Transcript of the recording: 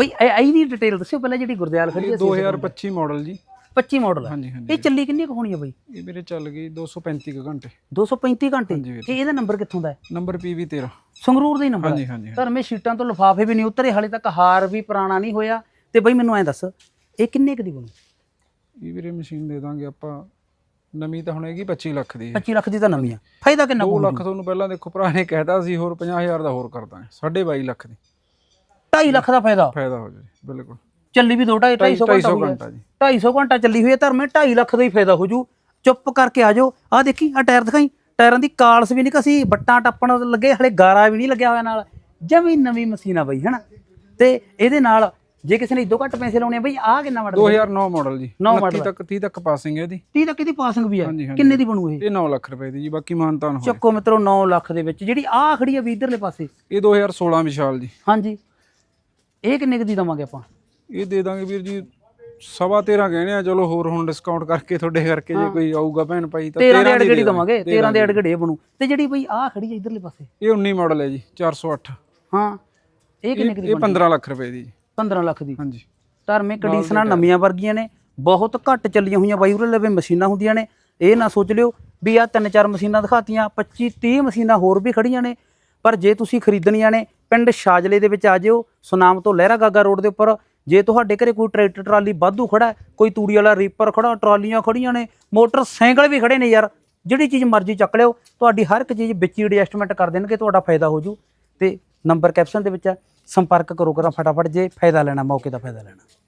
ਬਈ ਇਹ ਇਹਦੀ ਡਿਟੇਲ ਦੱਸਿਓ ਪਹਿਲਾਂ ਜਿਹੜੀ ਗੁਰਦਿਆਲ ਖੜੀ ਇਹ ਹੈ 2025 ਮਾਡਲ ਜੀ। 25 ਮਾਡਲ ਹੈ ਹਾਂਜੀ ਹਾਂਜੀ। ਇਹ ਚੱਲੀ ਕਿੰਨੀ ਕੁ ਹੋਣੀ ਹੈ ਬਈ? ਇਹ ਮੇਰੇ ਚੱਲ ਗਈ 235 ਕੁ ਘੰਟੇ। 235 ਘੰਟੇ? ਹਾਂਜੀ ਵੀਰ। ਤੇ ਇਹਦਾ ਨੰਬਰ ਕਿੱਥੋਂ ਦਾ ਹੈ? ਨੰਬਰ PV 13 ਸੰਗਰੂਰ ਦਾ ਹੀ ਨੰਬਰ ਹਾਂਜੀ ਹੈ ਹਾਂਜੀ। ਧਰਮੇ ਸ਼ੀਟਾਂ ਤੋਂ ਲਿਫਾਫੇ ਵੀ ਨਹੀਂ ਉਤਰੇ ਹਾਲੇ ਤੱਕ ਹਾਰ ਵੀ ਪੁਰਾਣਾ ਨਹੀਂ ਹੋਇਆ। ਤੇ ਬਈ ਮੈਨੂੰ ਐਂ ਦੱਸ ਇਹ ਕਿੰਨੇ ਕੁ ਦੀ ਬਣੂ? ਇਹ ਵੀਰੇ ਮਸ਼ੀਨ ਦੇ ਦਾਂਗੇ ਆਪਾਂ। ਨਵੀਂ ਤਾਂ ਹੁਣ ਹੈਗੀ 25 ਲੱਖ ਦੀ। 25 ਲੱਖ ਦੀ ਤਾਂ ਨਵੀਂ ਆ। ਫਾਇਦਾ ਕਿੰਨਾ 2 ਕੁ ਲੱਖ ਤੁਹਾਨੂੰ ਪਹਿਲਾਂ ਦੇਖੋ ਭਰਾ ਨੇ ਕਹਿਤਾ ਸੀ ਹੋਰ 50000 ਦਾ ਹੋਰ ਕਰ ਦਾਂਗੇ। 22 ਲੱਖ ਦੀ। 2.5 ਲੱਖ ਦਾ ਫਾਇਦਾ। ਫਾਇਦਾ ਹੋ ਜਾਏ ਬਿਲਕੁਲ। ਚੱਲੀ ਵੀ 2 250 ਘੰਟਾ 250 ਹੋ ਗਿਆ। ਘੰਟਾ ਜੀ। 250 ਘੰਟਾ ਚੱਲੀ ਹੋਈ ਹੈ ਧਰਮੇ 2.5 ਲੱਖ ਦਾ ਹੀ ਫਾਇਦਾ ਹੋ ਜੂ ਚੁੱਪ ਕਰਕੇ ਆ ਜਾਓ। ਆ ਦੇਖੀ ਆ ਟਾਇਰ ਦਿਖਾਈ। ਟਾਇਰਾਂ ਦੀ ਕਾਲਸ ਵੀ ਨਹੀਂ ਕਸੀ ਬੱਟਾਂ ਟੱਪਣ ਲੱਗੇ ਹਲੇ ਗਾਰਾ ਵੀ ਨਹੀਂ ਲੱਗਿਆ ਹੋਇਆ ਨਾਲ। ਜਮੀ ਨਵੀਂ ਮਸ਼ੀਨ ਆ ਬਈ ਹਨਾ? ਤੇ ਇਹਦੇ ਨਾਲ ਜੇ ਕਿਸੇ ਨੇ ਇਦੋਂ ਘੱਟ ਪੈਸੇ ਲਾਉਣੇ ਆ ਬਈ ਆ ਕਿੰਨਾ ਮਾਡਲ 2009 ਮਾਡਲ ਜੀ। ਨੌ 29 ਮਾਡਲ। ਤੱਕ 30 ਤੱਕ ਪਾਸਿੰਗ ਹੈ ਇਹਦੀ। 30 ਤੱਕ ਇਹਦੀ ਪਾਸਿੰਗ ਵੀ ਹੈ। ਕਿੰਨੇ ਦੀ ਬਣੂ ਇਹ? ਇਹ 9 ਲੱਖ ਰੁਪਏ ਦੀ ਜੀ ਬਾਕੀ ਮਾਨਤਾਨ ਹੋਇਆ ਚੱਕੋ ਮਿੱਤਰੋ 9 ਲੱਖ ਦੇ ਵਿੱਚ। ਜਿਹੜੀ ਆ ਖੜੀ ਆ ਵੀ ਇਧਰਲੇ ਪਾਸੇ। ਇਹ 2016 ਵਿਸ਼ਾਲ ਜੀ। ਹਾਂਜੀ। ਇਹ ਕਿੰਨੇ ਕੁ ਦੀ ਦਵਾਂਗੇ ਆਪਾਂ? ਇਹ ਦੇ ਦਾਂਗੇ ਵੀਰ ਜੀ ਸਵਾ 13 ਕਹਿੰਦੇ ਆ ਚਲੋ ਹੋਰ ਹੁਣ ਡਿਸਕਾਊਂਟ ਕਰਕੇ ਤੁਹਾਡੇ ਕਰਕੇ ਜੇ ਕੋਈ ਆਊਗਾ ਭੈਣ ਭਾਈ ਤਾਂ 13 ਦੇ ਅੜਗੜੀ ਦਵਾਂਗੇ 13 ਦੇ ਅੜਗੜੀ ਬਣੂ। ਤੇ ਜਿਹੜੀ ਬਈ ਆ ਖੜੀ ਆ ਇਧਰਲੇ ਪਾਸੇ? ਇਹ 19 ਮਾਡਲ ਹੈ ਜੀ 408 ਹਾਂ ਇਹ ਕਿੰਨੇ ਦੀ ਇਹ 15 ਲੱਖ ਰੁਪਏ ਦੀ। ਜੀ 15 ਲੱਖ ਦੀ। ਹਾਂਜੀ। ਧਰਮੇ ਕੰਡੀਸ਼ਨਾਂ ਨਵੀਆਂ ਵਰਗੀਆਂ ਨੇ ਬਹੁਤ ਘੱਟ ਚੱਲੀਆਂ ਹੋਈਆਂ ਬਾਈ ਉਰੇ ਲਵੇ ਮਸ਼ੀਨਾਂ ਹੁੰਦੀਆਂ ਨੇ। ਇਹ ਨਾ ਸੋਚ ਲਿਓ ਵੀ ਆ ਤਿੰਨ ਚਾਰ ਮਸ਼ੀਨਾਂ ਦਿਖਾਤੀਆਂ 25 30 ਮਸ਼ੀਨਾਂ ਹੋਰ ਵੀ ਖੜੀਆਂ ਨੇ। ਪਰ ਜੇ ਤੁਸੀਂ ਖਰੀਦਣੀਆਂ ਨੇ ਪਿੰਡ ਸ਼ਾਜਲੇ ਦੇ ਵਿੱਚ ਆ ਜਿਓ, ਸੁਨਾਮ ਤੋਂ ਲਹਿਰਾ ਗਾਗਾ ਰੋਡ ਦੇ ਉੱਪਰ, ਜੇ ਤੁਹਾਡੇ ਘਰੇ ਕੋਈ ਟਰੈਕਟਰ, ਟਰਾਲੀ ਵਾਧੂ ਖੜਾ ਕੋਈ ਤੂੜੀ ਵਾਲਾ ਰੀਪਰ ਖੜਾ, ਟਰਾਲੀਆਂ ਖੜੀਆਂ ਨੇ, ਮੋਟਰਸਾਈਕਲ ਵੀ ਖੜੇ ਨੇ ਯਾਰ, ਜਿਹੜੀ ਚੀਜ਼ ਮਰਜ਼ੀ ਚੱਕ ਲਿਓ, ਤੁਹਾਡੀ ਹਰ ਇੱਕ ਚੀਜ਼ ਵਿੱਚ ਹੀ ਐਡਜਸਟਮੈਂਟ ਕਰ ਦੇਣਗੇ, ਤੁਹਾਡਾ ਫਾਇਦਾ ਹੋ ਜੂ। ਤੇ ਨੰਬਰ ਕੈਪਸ਼ਨ ਦੇ ਵਿੱਚ ਹੈ, ਸੰਪਰਕ ਕਰੋ ਕਰਾਂ ਫਟਾਫਟ, ਜੇ ਫਾਇਦਾ ਲੈਣਾ, ਮੌਕੇ ਦਾ ਫਾਇਦਾ ਲੈਣਾ।